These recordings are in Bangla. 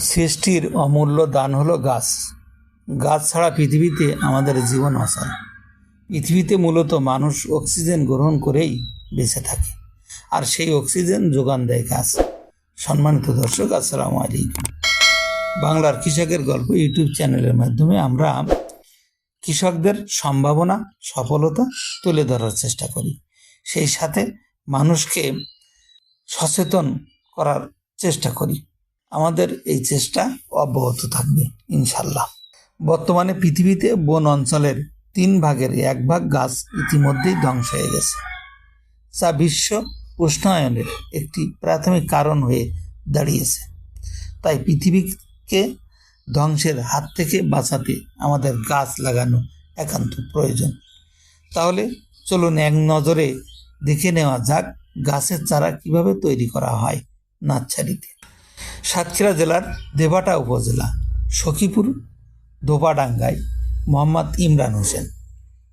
সৃষ্টির অমূল্য দান হলো গাছ। গাছ ছাড়া পৃথিবীতে আমাদের জীবন অচল। পৃথিবীতে মূলত মানুষ অক্সিজেন গ্রহণ করেই বেঁচে থাকে। আর সেই অক্সিজেন যোগান দেয় গাছ। সম্মানিত দর্শক, আসসালামু আলাইকুম। বাংলার কৃষকের গল্প ইউটিউব চ্যানেলের মাধ্যমে আমরা কৃষকদের সম্ভাবনা, সফলতা তুলে ধরার চেষ্টা করি। সেই সাথে মানুষকে সচেতন করার চেষ্টা করি। আমাদের এই চেষ্টা অব্যাহত থাকবে ইনশাল্লাহ বর্তমানে পৃথিবীতে বন অঞ্চলের তিন ভাগের এক ভাগ গাছ ইতিমধ্যেই ধ্বংস হয়ে গেছে। যা বিশ্ব উষ্ণায়নের একটি প্রাথমিক কারণ হয়ে দাঁড়িয়েছে। তাই পৃথিবীকে ধ্বংসের হাত থেকে বাঁচাতে আমাদের গাছ লাগানো একান্ত প্রয়োজন। তাহলে চলুন এক নজরে দেখে নেওয়া যাক গাছের চারা কীভাবে তৈরি করা হয় নার্সারিতে সাতক্ষীরা জেলার দেবাটা উপজেলা, সখীপুর দোপাডাঙ্গায় মোহাম্মদ ইমরান হোসেন।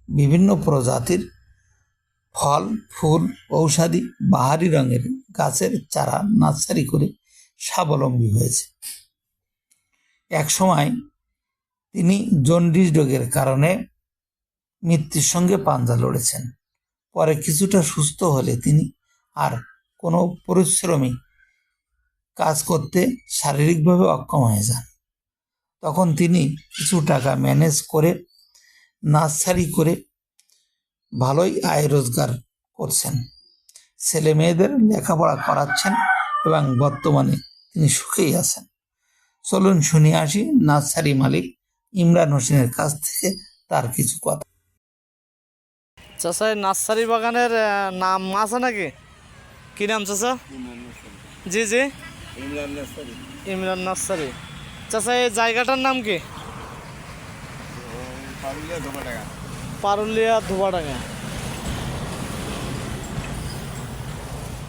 বিভিন্ন প্রজাতির ফল, ফুল, ঔষধি বাহারি রঙের গাছের চারা নার্সারি করে স্বাবলম্বী হয়েছে। এক সময় তিনি জন্ডিস রোগের কারণে মৃত্যুর সঙ্গে পাঞ্জা লড়েছেন। পরে কিছুটা সুস্থ হলে তিনি আর কোনো পরিশ্রমী কাজ করতে শারীরিকভাবে অক্ষম হয়ে যান। তখন তিনি কিছু টাকা ম্যানেজ করে নার্সারি করে ভালোই আয় রোজগার করছেন। ছেলে মেয়েদের লেখাপড়া করাচ্ছেন এবং বর্তমানে তিনি সুখেই আছেন। চলুন শুনে আসি নার্সারি মালিক ইমরান হোসেনের কাছ থেকে তার কিছু কথা। চাচা এই নার্সারি বাগানের নাম আছে নাকি? কি নাম চাচা? জি জি। ইমরান নার্সারি চাচা এই জায়গাটার নাম কি? পারুলিয়া ধোবাডাঙ্গা।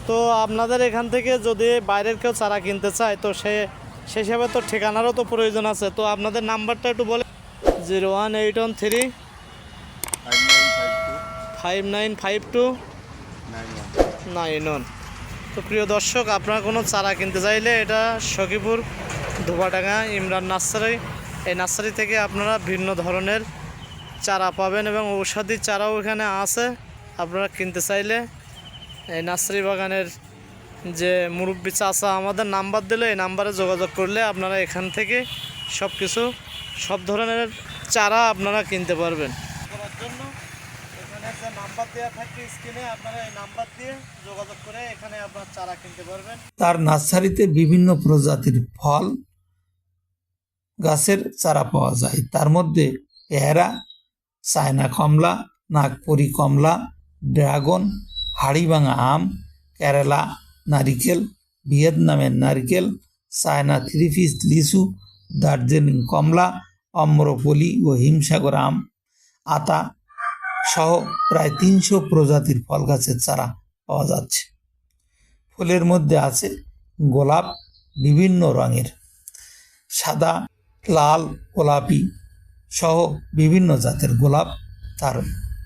তো আপনাদের এখান থেকে যদি বাইরের কেউ চারা কিনতে চায় তো সে সে হিসাবে তো ঠিকানারও তো প্রয়োজন আছে। তো আপনাদের নাম্বারটা একটু বলে zero one eight one three five nine five two. Nine one. তো প্রিয় দর্শক, আপনারা কোনো চারা কিনতে চাইলে এটা সখীপুর, ধোবাডাঙ্গা, ইমরান নার্সারি। এই নার্সারি থেকে আপনারা ভিন্ন ধরনের চারা পাবেন এবং ঔষধি চারাও এখানে আছে। আপনারা কিনতে চাইলে এই নার্সারি বাগানের যে মুরব্বী চাচা আমাদের নাম্বার দিলে, এই নাম্বারে যোগাযোগ করলে আপনারা এখান থেকে সব কিছু সব ধরনের চারা আপনারা কিনতে পারবেন করার জন্য এখানে যে তার নার্সারিতে বিভিন্ন প্রজাতির ফল, গাছের চারা পাওয়া যায়। তার মধ্যে পেয়ারা, চায়না কমলা, নাগপুরি কমলা, ড্রাগন হাড়িভাঙা আম, কেরালা নারিকেল, ভিয়েতনামের নারকেল, চায়না থ্রি লিচু, দার্জিলিং কমলা, অম্রপলি ও হিমসাগর আম, আতা সহ প্রায় তিনশো প্রজাতির ফল গাছের চারা পাওয়া যাচ্ছে। ফুলের মধ্যে আছে গোলাপ, বিভিন্ন রঙের। সাদা, লাল, গোলাপি সহ বিভিন্ন জাতের গোলাপ তার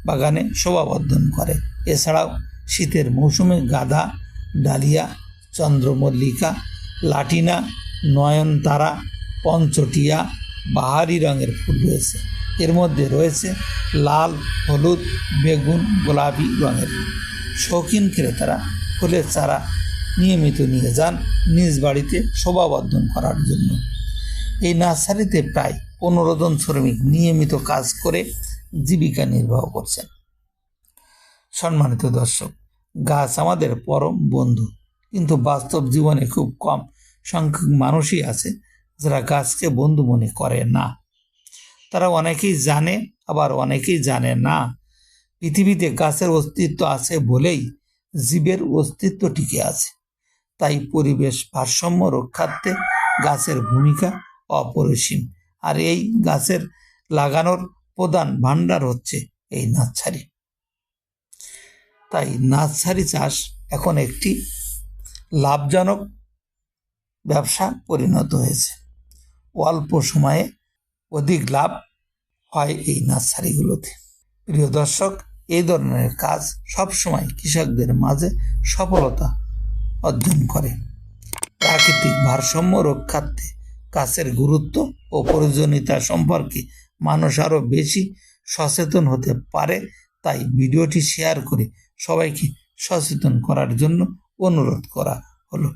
বাগানে শোভাবর্ধন করে। এছাড়াও শীতের মৌসুমে গাঁদা, ডালিয়া, চন্দ্রমল্লিকা, লাটিনা, নয়নতারা, পঞ্চটিয়া, বাহারি রঙের ফুল রয়েছে। এর মধ্যে রয়েছে লাল, হলুদ, বেগুন, গোলাপি রঙের। শৌখিন ক্রেতারা ফুলের চারা নিয়মিত নিয়ে যান নিজ বাড়িতে শোভাবর্ধন করার জন্য। এই নার্সারিতে প্রায় পনেরো জন শ্রমিক নিয়মিত কাজ করে জীবিকা নির্বাহ করছেন। সম্মানিত দর্শক, গাছ আমাদের পরম বন্ধু, কিন্তু বাস্তব জীবনে খুব কম সংখ্যক মানুষই আছে যারা গাছকে বন্ধু মনে করে না। তারা অনেকেই জানে, আবার অনেকেই জানে না। পৃথিবীতে গাছের অস্তিত্ব আছে বলেই জীবের অস্তিত্ব টিকে আছে। তাই পরিবেশ ভারসাম্য রক্ষার্থে গাছের ভূমিকা অপরিসীম। আর এই গাছের লাগানোর প্রধান ভাণ্ডার হচ্ছে এই নার্সারি। তাই নার্সারি চাষ এখন একটি লাভজনক ব্যবসা পরিণত হয়েছে। অল্প সময়ে অধিক লাভ হয় এই নার্সারিগুলোতে। প্রিয় দর্শক, এই ধরনের কাজ সবসময় কৃষকদের মাঝে সফলতা অর্জন করে। প্রাকৃতিক ভারসাম্য রক্ষার্থে গাছের গুরুত্ব ও প্রয়োজনীয়তা সম্পর্কে মানুষ আরও বেশি সচেতন হতে পারে, তাই ভিডিওটি শেয়ার করে সবাইকে সচেতন করার জন্য অনুরোধ করা হলো।